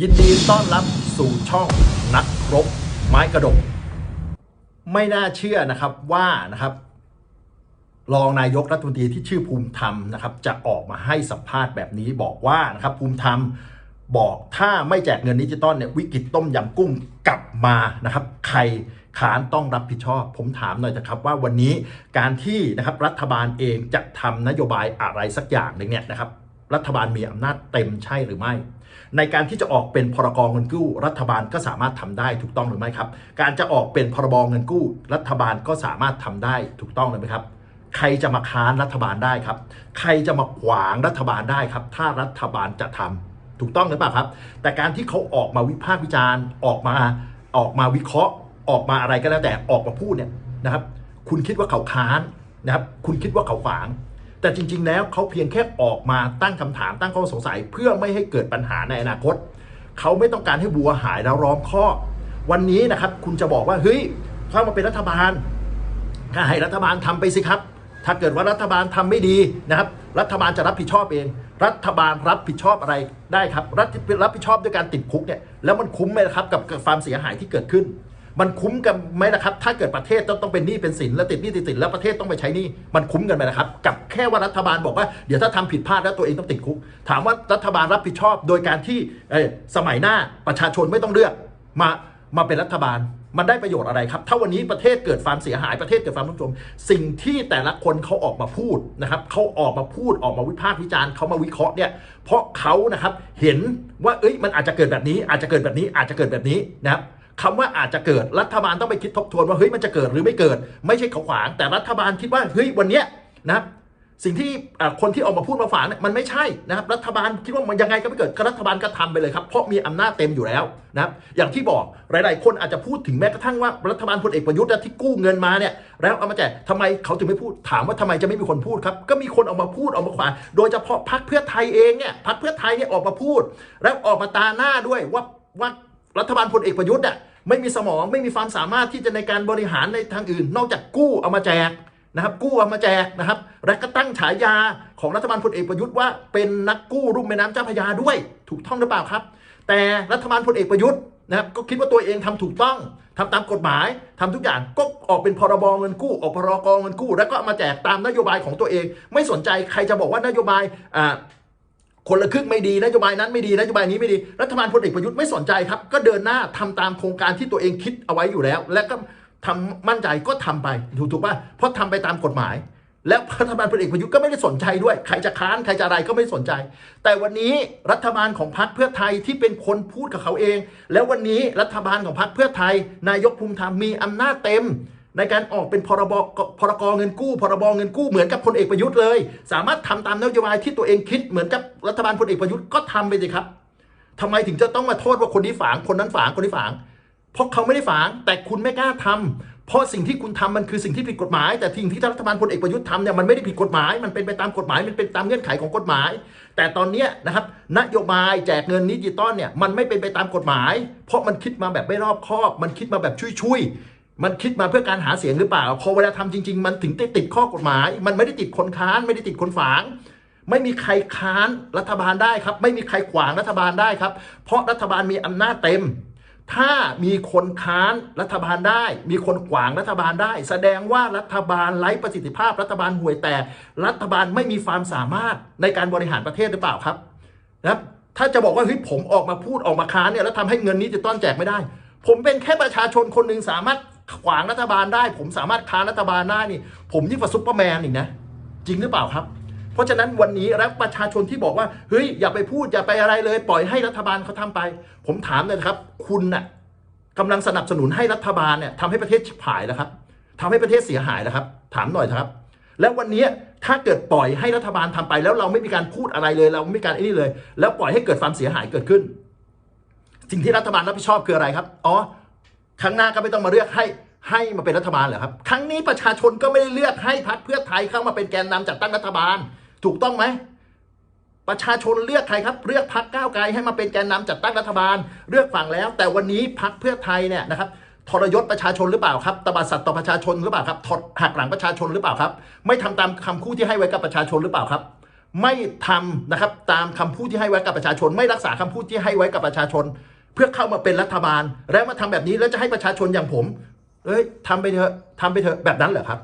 ยินดีต้อนรับสู่ช่องนักรบไม้กระดก ไม่น่าเชื่อนะครับว่านะครับรองนายกรัฐมนตรีที่ชื่อภูมิธรรมนะครับจะออกมาให้สัมภาษณ์แบบนี้บอกว่านะครับภูมิธรรมบอกถ้าไม่แจกเงินดิจิตอลเนี่ยวิกฤตต้มยำกุ้งกลับมานะครับใครขานต้องรับผิดชอบ ผมถามหน่อยนะครับว่าวันนี้การที่นะครับรัฐบาลเองจะทำนโยบายอะไรสักอย่างหนึ่งเนี่ยนะครับ รัฐบาลมีอำนาจเต็มใช่หรือไม่ ในการที่จะออกเป็นพรกเงินกู้ รัฐบาลก็สามารถทำได้ถูกต้องหรือไม่ครับ การจะออกเป็นพรบเงินกู้ รัฐบาลก็สามารถทำได้ถูกต้องเลยไหมครับ ใครจะมาค้านรัฐบาลได้ครับ ใครจะมาขวางรัฐบาลได้ครับ ถ้ารัฐบาลจะทำถูกต้องหรือเปล่าครับ แต่การที่เขาออกมาวิพากษ์วิจารณ์ออกมาออกมาวิเคราะห์ ออกมาอะไรก็แล้วแต่ออกมาพูดเนี่ยนะครับ คุณคิดว่าเขาค้านนะครับ คุณคิดว่าเขาขวาง แต่จริง ๆ แล้วเขาเพียงแค่ออกมาตั้งคำถามตั้งข้อสงสัย เพื่อไม่ให้เกิดปัญหาในอนาคต เขาไม่ต้องการให้วัวหายแล้วร้อมข้อ วันนี้นะครับคุณจะบอกว่าเฮ้ยเข้ามาเป็นรัฐบาลถ้าให้รัฐบาลทำไปสิครับ ถ้าเกิดว่ารัฐบาลทำไม่ดีนะครับ รัฐบาลจะรับผิดชอบเอง รัฐบาลรับผิดชอบอะไรได้ครับ รัฐรับผิดชอบด้วยการติดคุกเนี่ยแล้วมันคุ้มไหมครับกับความเสียหายที่เกิดขึ้น มันคุ้มกันไหมนะครับ ถ้าเกิดประเทศต้องต้องเป็นหนี้เป็นสินแล้วติดหนี้ติดสินแล้วประเทศต้องไปใช้หนี้มันคุ้มกันไหมนะครับ กับแค่ว่ารัฐบาลบอกว่าเดี๋ยวถ้าทำผิดพลาดแล้วตัวเองต้องติดคุก ถามว่ารัฐบาลรับผิดชอบโดยการที่สมัยหน้าประชาชนไม่ต้องเลือกมามาเป็นรัฐบาลมันได้ประโยชน์อะไรครับ ถ้าวันนี้ประเทศเกิดความเสียหายประเทศเกิดความทุกข์จม สิ่งที่แต่ละคนเขาออกมาพูดนะครับเขาออกมาพูดออกมาวิพากษ์วิจารณ์เขามาวิเคราะห์เนี่ย เพราะเขานะครับเห็นว่าเอ้ยมันอาจจะเกิดแบบนี้อาจจะเกิดแบบนี้อาจจะเกิดแบบนี้นะครับ คำว่าอาจจะเกิดรัฐบาลต้องไปคิดทบทวนว่าเฮ้ยมันจะเกิดหรือไม่เกิด ไม่ใช่เขาขวาง แต่รัฐบาลคิดว่าเฮ้ยวันเนี้ยนะสิ่งที่คนที่ออกมาพูดมาฝากเนี่ยมันไม่ใช่นะครับรัฐบาลคิดว่ามันยังไงก็ไม่เกิดรัฐบาลก็ทำไปเลยครับเพราะมีอำนาจเต็มอยู่แล้วนะครับอย่างที่บอกหลาย ๆ คนอาจจะพูดถึงแม้กระทั่งว่ารัฐบาลพลเอกประยุทธ์ที่กู้เงินมาเนี่ยแล้วเอามาแจกทำไมเขาถึงไม่พูดถามว่าทำไมจะไม่มีคนพูดครับก็มีคนออกมาพูดออกมาขวางโดยเฉพาะพรรคเพื่อไทยเองเนี่ยพรรคเพื่อไทยเนี่ยออกมาพูด แล้วออกมาตาหน้าด้วยว่าว่ารัฐบาลพลเอกประยุทธ์เนี่ย ไม่มีสมองไม่มีความสามารถที่จะในการบริหารในทางอื่น นอกจากกู้เอามาแจกนะครับกู้เอามาแจกนะครับ และก็ตั้งฉายาของรัฐบาลพลเอกประยุทธ์ว่าเป็นนักกู้รุ่มแม่น้ำเจ้าพระยาด้วย ถูกต้องหรือเปล่าครับ แต่รัฐบาลพลเอกประยุทธ์นะครับก็คิดว่าตัวเองทำถูกต้องทำตามกฎหมายทำทุกอย่างก็ออกเป็นพรบเงินกู้ ออกพรกเงินกู้ แล้วก็มาแจกตามนโยบายของตัวเอง ไม่สนใจใครจะบอกว่านโยบายอ่า คนละครึ่งไม่ดีนโยบายนั้นไม่ดีนโยบายนี้ไม่ดี รัฐบาลพลเอกประยุทธ์ไม่สนใจครับ ก็เดินหน้าทำตามโครงการที่ตัวเองคิดเอาไว้อยู่แล้ว และก็ทำมั่นใจก็ทำไปถูกถูกป่ะเพราะทำไปตามกฎหมาย แล้วรัฐบาลพลเอกประยุทธ์ก็ไม่ได้สนใจด้วย ใครจะค้านใครจะอะไรก็ไม่สนใจ แต่วันนี้รัฐบาลของพรรคเพื่อไทยที่เป็นคนพูดกับเขาเอง แล้ววันนี้รัฐบาลของพรรคเพื่อไทย นายกภูมิธรรมมีอำนาจเต็ม ในการออกเป็นพรบพรกเงินกู้พรบเงินกู้เหมือนกับพลเอกประยุทธ์เลย สามารถทำตามนโยบายที่ตัวเองคิดเหมือนกับรัฐบาลพลเอกประยุทธ์ก็ทำไปสิครับทำไมถึงจะต้องมาโทษว่าคนนี้ฝางคนนั้นฝางคนนี้ฝางเพราะเขาไม่ได้ฝางแต่คุณไม่กล้าทำเพราะสิ่งที่คุณทำมันคือสิ่งที่ผิดกฎหมาย แต่สิ่งที่รัฐบาลพลเอกประยุทธ์ทำเนี่ยมันไม่ได้ผิดกฎหมาย มันเป็นไปตามกฎหมายมันเป็นตามเงื่อนไขของกฎหมาย แต่ตอนนี้นะครับนโยบายแจกเงินดิจิตอลเนี่ยมันไม่เป็นไปตามกฎหมาย เพราะมันคิดมาแบบไม่รอบคอบ มันคิดมาแบบชุย มันคิดมาเพื่อการหาเสียงหรือเปล่า พอเวลาทำจริง ๆ มันถึงได้ติดข้อกฎหมาย มันไม่ได้ติดคนค้าน ไม่ได้ติดคนฝาง ไม่มีใครค้านรัฐบาลได้ครับ ไม่มีใครขวางรัฐบาลได้ครับ เพราะรัฐบาลมีอำนาจเต็ม ถ้ามีคนค้านรัฐบาลได้ มีคนขวางรัฐบาลได้ แสดงว่ารัฐบาลไร้ประสิทธิภาพ รัฐบาลห่วยแตกรัฐบาลไม่มีความสามารถในการบริหารประเทศหรือเปล่าครับนะครับถ้าจะบอกว่าเฮ้ยผมออกมาพูดออกมาค้านเนี่ยแล้วทำให้เงินนี้จะต้อนแจกไม่ได้ ผมเป็นแค่ประชาชนคนหนึ่งสามารถ ขวางรัฐบาลได้ ผมสามารถค้านรัฐบาลได้นี่ ผมยิ่งกว่าซุปเปอร์แมนอีกนะ จริงหรือเปล่าครับ เพราะฉะนั้นวันนี้แล้วประชาชนที่บอกว่าเฮ้ยอย่าไปพูดอย่าไปอะไรเลย ปล่อยให้รัฐบาลเขาทำไป ผมถามเลยครับ คุณน่ะกำลังสนับสนุนให้รัฐบาลเนี่ยทำให้ประเทศฉิบหายแล้วครับทำให้ประเทศเสียหายแล้วครับ ถามหน่อยครับ แล้ววันนี้ถ้าเกิดปล่อยให้รัฐบาลทำไป แล้วเราไม่มีการพูดอะไรเลย เราไม่มีการไอ้นี่เลย แล้วปล่อยให้เกิดความเสียหายเกิดขึ้น สิ่งที่รัฐบาลรับผิดชอบคืออะไรครับ อ๋อครั้งหน้าก็ไม่ต้องมาเลือกให้ ให้มาเป็นรัฐบาลเหรอครับ ครั้งนี้ประชาชนก็ไม่ได้เลือกให้พรรคเพื่อไทยเข้ามาเป็นแกนนำจัดตั้งรัฐบาล ถูกต้องไหมประชาชนเลือกใครครับ เลือกพรรคก้าวไกลให้มาเป็นแกนนำจัดตั้งรัฐบาล เลือกฝั่งแล้ว แต่วันนี้พรรคเพื่อไทยเนี่ยนะครับทรยศประชาชนหรือเปล่าครับตบสัตว์ต่อประชาชนหรือเปล่าครับถอดหักหลังประชาชนหรือเปล่าครับ ไม่ทำตามคำคู่ที่ให้ไว้กับประชาชนหรือเปล่าครับ ไม่ทำนะครับตามคำพูดที่ให้ไว้กับประชาชน ไม่รักษาคำพูดที่ให้ไว้กับประชาชน เพื่อเข้ามาเป็นรัฐบาล แล้วมาทำแบบนี้แล้วจะให้ประชาชนอย่างผม เอ้ยทำไปเถอะทำไปเถอะแบบนั้นเหรอครับ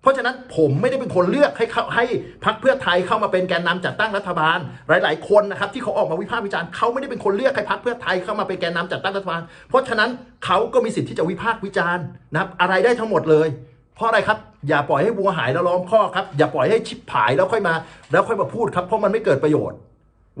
เพราะฉะนั้นผมไม่ได้เป็นคนเลือกให้เขาให้พรรคเพื่อไทยเข้ามาเป็นแกนนำจัดตั้งรัฐบาล หลาย ๆ คนนะครับที่เขาออกมาวิพากษ์วิจารณ์เขาไม่ได้เป็นคนเลือกให้พรรคเพื่อไทยเข้ามาเป็นแกนนำจัดตั้งรัฐบาล เพราะฉะนั้นเขาก็มีสิทธิ์ที่จะวิพากษ์วิจารณ์นะครับอะไรได้ทั้งหมดเลย เพราะอะไรครับอย่าปล่อยให้วัวหายแล้วล้อมข้อครับอย่าปล่อยให้ชิบหายแล้วค่อยมา แล้วค่อยมาพูดครับเพราะมันไม่เกิดประโยชน์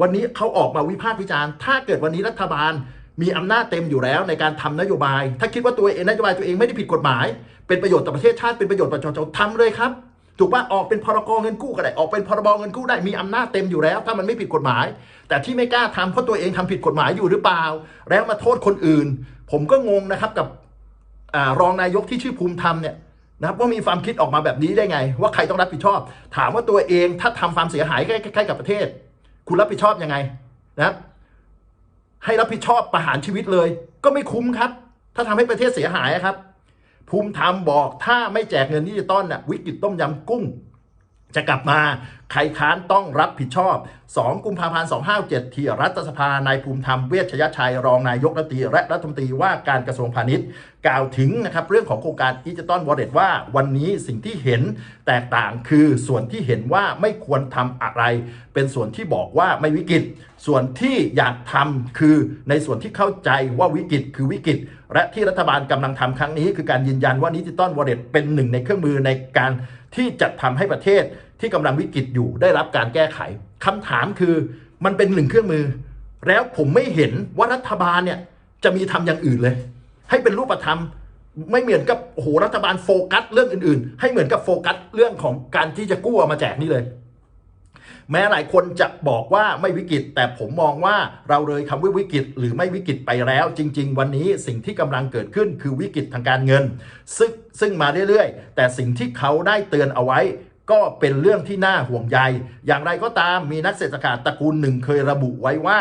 วันนี้เขาออกมาวิพากษ์วิจารณ์ ถ้าเกิดวันนี้รัฐบาล มีอำนาจเต็มอยู่แล้วในการทำนโยบาย ถ้าคิดว่าตัวเองนโยบายตัวเองไม่ได้ผิดกฎหมาย เป็นประโยชน์ต่อประเทศชาติเป็นประโยชน์ต่อประชาชนทำเลยครับ ถูกป่ะออกเป็นพรกเงินกู้ก็ได้ออกเป็นพรบเงินกู้ได้มีอำนาจเต็มอยู่แล้ว ถ้ามันไม่ผิดกฎหมาย แต่ที่ไม่กล้าทำเพราะตัวเองทำผิดกฎหมายอยู่หรือเปล่า แล้วมาโทษคนอื่น ผมก็งงนะครับกับอรองนายกที่ชื่อภูมิธรรมเนี่ยนะครับว่ามีความคิดออกมาแบบนี้ได้ไง ว่าใครต้องรับผิดชอบ ถามว่าตัวเองถ้าทำความเสียหายใกล้ๆกับประเทศ คุณรับผิดชอบยังไงนะครับ ให้รับผิดชอบประหารชีวิตเลย ก็ไม่คุ้มครับ ถ้าทำให้ประเทศเสียหายครับ ภูมิธรรมบอกถ้าไม่แจกเงินดิจิตอลน่ะวิกฤตต้มยำกุ้ง จะกลับมาใครค้านต้องรับผิดชอบ 2 กุมภาพันธ์ 257 ที่รัฐสภานายภูมิธรรมเวชยชัย รองนายกรัฐมนตรีและรัฐมนตรีว่าการกระทรวงพาณิชย์ กล่าวถึงนะครับเรื่องของโครงการดิจิตอลวอลเล็ตว่าวันนี้สิ่งที่เห็นแตกต่างคือส่วนที่เห็นว่าไม่ควรทำอะไร เป็นส่วนที่บอกว่าไม่วิกฤต ส่วนที่อยากทำคือในส่วนที่เข้าใจว่าวิกฤตคือวิกฤต และที่รัฐบาลกำลังทำครั้งนี้ คือการยืนยันว่าดิจิตอลวอลเล็ตเป็นหนึ่งในเครื่องมือในการ ที่จะทำให้ประเทศที่กำลังวิกฤตอยู่ได้รับการแก้ไขคำถามคือมันเป็นหนึ่งเครื่องมือ แล้วผมไม่เห็นว่ารัฐบาลเนี่ยจะมีทำอย่างอื่นเลย ให้เป็นรูปธรรมไม่เหมือนกับโอ้โหรัฐบาลโฟกัสเรื่องอื่นๆ ให้เหมือนกับโฟกัสเรื่องของการที่จะกู้ออกมาแจกนี่เลย แม้หลายคนจะบอกว่าไม่วิกฤต แต่ผมมองว่าเราเลยคำว่าวิกฤต หรือไม่วิกฤตไปแล้ว จริง ๆ วันนี้สิ่งที่กำลังเกิดขึ้นคือวิกฤตทางการเงิน ซึ่งซึ่งมาเรื่อยๆ แต่สิ่งที่เขาได้เตือนเอาไว้ก็เป็นเรื่องที่น่าห่วงใย อย่างไรก็ตามมีนักเศรษฐศาสตร์ตระกูลหนึ่งเคยระบุไว้ว่า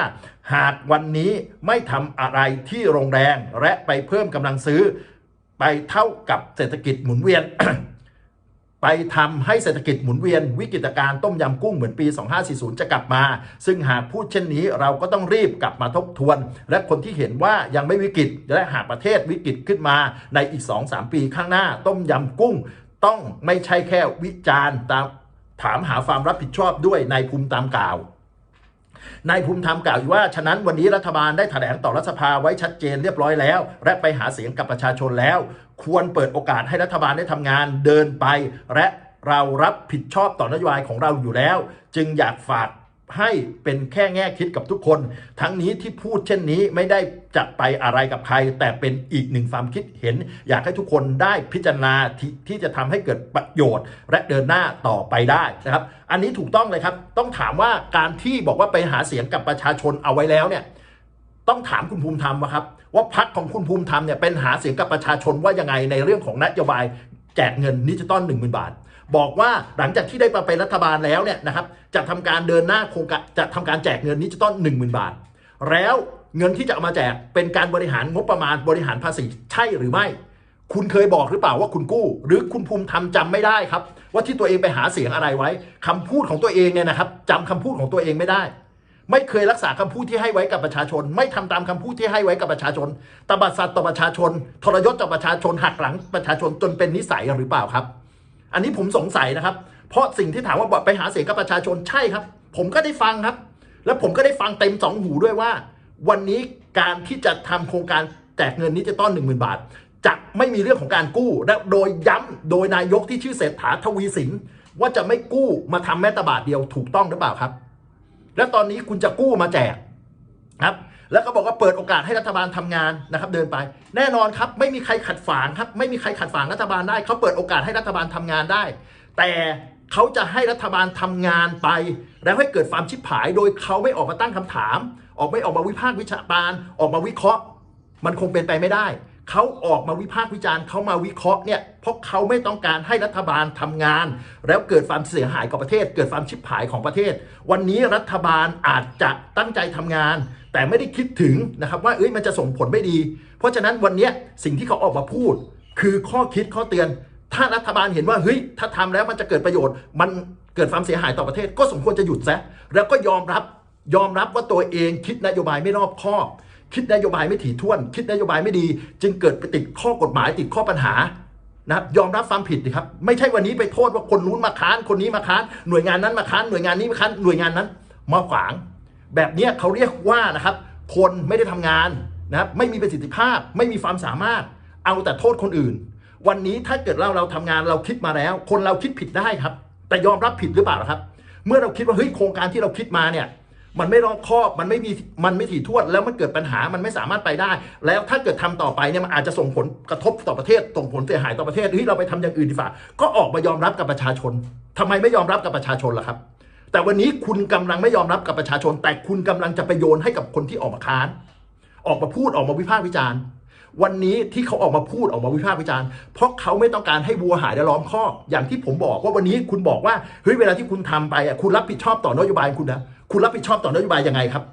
หากวันนี้ไม่ทำอะไรที่โรงแรงและไปเพิ่มกำลังซื้อ ไปเท่ากับเศรษฐกิจหมุนเวียน ไปทำให้เศรษฐกิจหมุนเวียนวิกฤตการณ์ต้มยำกุ้งเหมือนปี 2540 จะกลับมา ซึ่งหากพูดเช่นนี้เราก็ต้องรีบกลับมาทบทวน และคนที่เห็นว่ายังไม่วิกฤตและหากประเทศวิกฤตขึ้นมาในอีก 2-3 ปีข้างหน้าต้มยำกุ้ง ต้องไม่ใช่แค่วิจารณ์ตามถามหาความรับผิดชอบด้วยในภูมิตามกล่าวนายภูมิธรรมกล่าวว่า ฉะนั้นวันนี้รัฐบาลได้แถลงต่อรัฐสภาไว้ชัดเจนเรียบร้อยแล้ว และไปหาเสียงกับประชาชนแล้ว ควรเปิดโอกาสให้รัฐบาลได้ทำงานเดินไป และเรารับผิดชอบต่อนโยบายของเราอยู่แล้ว จึงอยากฝากให้เป็นแค่แง่คิดกับทุกคน ทั้งนี้ที่พูดเช่นนี้ไม่ได้จะไปอะไรกับใคร แต่เป็นอีกหนึ่งความคิดเห็น อยากให้ทุกคนได้พิจารณาทที่จะทำให้เกิดประโยชน์ และเดินหน้าต่อไปได้นะครับ อันนี้ถูกต้องเลยครับ ต้องถามว่าการที่บอกว่าไปหาเสียงกับประชาชนเอาไว้แล้วเนี่ย ต้องถามคุณภูมิธรรมว่าครับ ว่าพักของคุณภูมิธรรมเนี่ยเป็นหาเสียงกับประชาชนว่ายังไงในเรื่องของนโยบายแจกเงินดิจิตอล1 0,000 บาท บอกว่าหลังจากที่ได้มาเป็นรัฐบาลแล้วเนี่ยนะครับจะทำการเดินหน้าโครงการจะทำการแจกเงินดิจิตอล1 0,000 บาท แล้วเงินที่จะเอามาแจกเป็นการบริหารงบประมาณบริหารภาษีใช่หรือไม่ คุณเคยบอกหรือเปล่าว่าคุณกู้ หรือคุณภูมิธรรมจำไม่ได้ครับ ว่าที่ตัวเองไปหาเสียงอะไรไว้คำพูดของตัวเองเนี่ยนะครับจำคำพูดของตัวเองไม่ได้ ไม่เคยรักษาคำพูดที่ให้ไว้กับประชาชน ไม่ทำตามคำพูดที่ให้ไว้กับประชาชนตบัดสัตว์ต่อประชาชน ทรยศต่อประชาชนหักหลังประชาชนจนเป็นนิสัยหรือเปล่าครับ อันนี้ผมสงสัยนะครับ เพราะสิ่งที่ถามว่าไปหาเสียงกับประชาชนใช่ครับ ผมก็ได้ฟังครับ แล้วผมก็ได้ฟังเต็มสองหูด้วยว่า วันนี้การที่จะทำโครงการแจกเงินดิจิตอลหนึ่งหมื่นบาทจะไม่มีเรื่องของการกู้และโดยย้ำโดยนายกที่ชื่อเศรษฐาทวีสินว่าจะไม่กู้มาทำแม้แต่บาทเดียวถูกต้องหรือเปล่าครับ แล้วตอนนี้คุณจะกู้มาแจกครับ แล้วก็บอกว่าเปิดโอกาสให้รัฐบาลทำงานนะครับ เดินไป แน่นอนครับ ไม่มีใครขัดฝางครับ ไม่มีใครขัดฝางรัฐบาลได้เขาเปิดโอกาสให้รัฐบาลทำงานได้ แต่เขาจะให้รัฐบาลทำงานไป แล้วให้เกิดความชิบหาย โดยเขาไม่ออกมาตั้งคำถาม ออกไม่ออกมาวิพากษ์วิจารณ์ออกมาวิเคราะห์ มันคงเป็นไปไม่ได้ เขาออกมาวิพากษ์วิจารณ์เขามาวิเคราะห์เนี่ยเพราะเขาไม่ต้องการให้รัฐบาลทำงาน แล้วเกิดความเสียหายกับประเทศ เกิดความชิบหายของประเทศ วันนี้รัฐบาลอาจจะตั้งใจทำงาน แต่ไม่ได้คิดถึงนะครับว่าเอ้ยมันจะส่งผลไม่ดี เพราะฉะนั้นวันนี้สิ่งที่เขาออกมาพูด คือข้อคิดข้อเตือน ถ้ารัฐบาลเห็นว่าเฮ้ยถ้าทำแล้วมันจะเกิดประโยชน์ มันเกิดความเสียหายต่อประเทศ ก็สมควรจะหยุดซะแล้วก็ยอมรับยอมรับว่าตัวเองคิดนโยบายไม่รอบคอบ คิดนโยบายไม่ถี่ถ้วน คิดนโยบายไม่ดี จึงเกิดไปติดข้อกฎหมายติดข้อปัญหานะครับยอมรับความผิดดิครับ ไม่ใช่วันนี้ไปโทษว่าคนนู้นมาค้านคนนี้มาค้านหน่วยงานนั้นมาค้านหน่วยงานนี้มาค้านหน่วยงานนั้น มาขวาง แบบนี้เขาเรียกว่านะครับ คนไม่ได้ทำงานนะครับไม่มีประสิทธิภาพไม่มีความสามารถ เอาแต่โทษคนอื่น วันนี้ถ้าเกิดเราเราทำงานเราคิดมาแล้ว คนเราคิดผิดได้ครับ แต่ยอมรับผิดหรือเปล่าครับ เมื่อเราคิดว่าเฮ้ยโครงการที่เราคิดมาเนี่ย มันไม่รอบคอบมันไม่มีมันไม่ถี่ถ้วนแล้วมันเกิดปัญหามันไม่สามารถไปได้ แล้วถ้าเกิดทำต่อไปเนี่ยมันอาจจะส่งผลกระทบต่อประเทศส่งผลเสียหายต่อประเทศเฮ้ยเราไปทำอย่างอื่นดีกว่าก็ออกมายอมรับกับประชาชนทำไมไม่ยอมรับกับประชาชนล่ะครับ แต่วันนี้คุณกำลังไม่ยอมรับกับประชาชน แต่คุณกำลังจะไปโยนให้กับคนที่ออกมาค้าน ออกมาพูดออกมาวิพากษ์วิจารณ์วันนี้ที่เขาออกมาพูดออกมาวิพากษ์วิจารณ์เพราะเขาไม่ต้องการให้วัวหายและล้อมคอกอย่างที่ผมบอกว่าวันนี้คุณบอกว่าเฮ้ยเวลาที่คุณทำไปอะคุณรับผิดชอบต่อนโยบายคุณนะ คุณรับผิดชอบต่อนโยบายยังไงครับ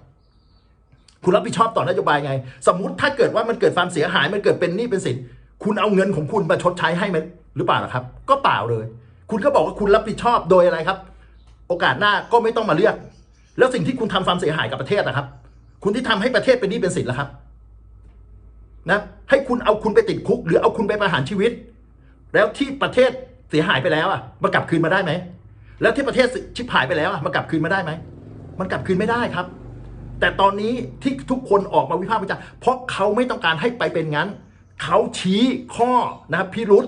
คุณรับผิดชอบต่อนโยบายไง สมมติถ้าเกิดว่ามันเกิดความเสียหายมันเกิดเป็นหนี้เป็นสินคุณเอาเงินของคุณมาชดใช้ให้มันหรือเปล่าครับ ก็เปล่าเลย คุณก็บอกว่าคุณรับผิดชอบโดยอะไรครับ โอกาสหน้าก็ไม่ต้องมาเลือก แล้วสิ่งที่คุณทำความเสียหายกับประเทศนะครับ คุณที่ทำให้ประเทศเป็นหนี้เป็นสินแล้วครับ นะให้คุณเอาคุณไปติดคุก หรือเอาคุณไปประหารชีวิต แล้วที่ประเทศเสียหายไปแล้วอะมากลับคืนมาได้ไหมแล้วที่ประเทศชิบหายไปแล้วอะมากลับคืนมาได้ไหม มันกลับคืนไม่ได้ครับ แต่ตอนนี้ที่ทุกคนออกมาวิพากษ์วิจารณ์เพราะเขาไม่ต้องการให้ไปเป็นงั้น เขาชี้ข้อนะครับพิรุษ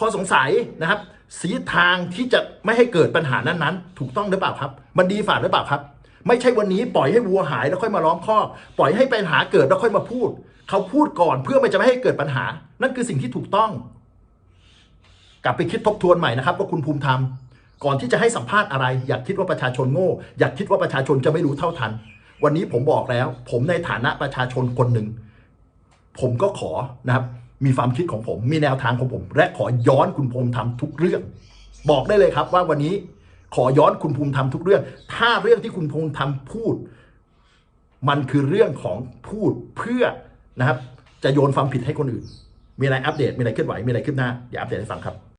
ข้อสงสัยนะครับสีทางที่จะไม่ให้เกิดปัญหานั้นๆ ถูกต้องหรือเปล่าครับ มันดีฝ่าหรือเปล่าครับ ไม่ใช่วันนี้ปล่อยให้วัวหายแล้วค่อยมาล้อมคอกปล่อยให้ปัญหาเกิดแล้วค่อยมาพูด เขาพูดก่อนเพื่อไมันจะไม่ให้เกิดปัญหา นั่นคือสิ่งที่ถูกต้อง กลับไปคิดทบทวนใหม่นะครับว่าคุณภูมิธรรม ก่อนที่จะให้สัมภาษณ์อะไร อยากคิดว่าประชาชนโง่ อยากคิดว่าประชาชนจะไม่รู้เท่าทัน วันนี้ผมบอกแล้ว ผมในฐานะประชาชนคนหนึ่ง ผมก็ขอนะครับ มีความคิดของผม มีแนวทางของผม และขอย้อนคุณภูมิธรรมทุกเรื่อง บอกได้เลยครับว่าวันนี้ขอย้อนคุณภูมิธรรมทุกเรื่อง ถ้าเรื่องที่คุณภูมิธรรมพูด มันคือเรื่องของพูดเพื่อนะครับ จะโยนความผิดให้คนอื่น มีอะไรอัปเดต มีอะไรเคลื่อนไหว มีอะไรขึ้นหน้าเดี๋ยวอัปเดตให้ฟังครับ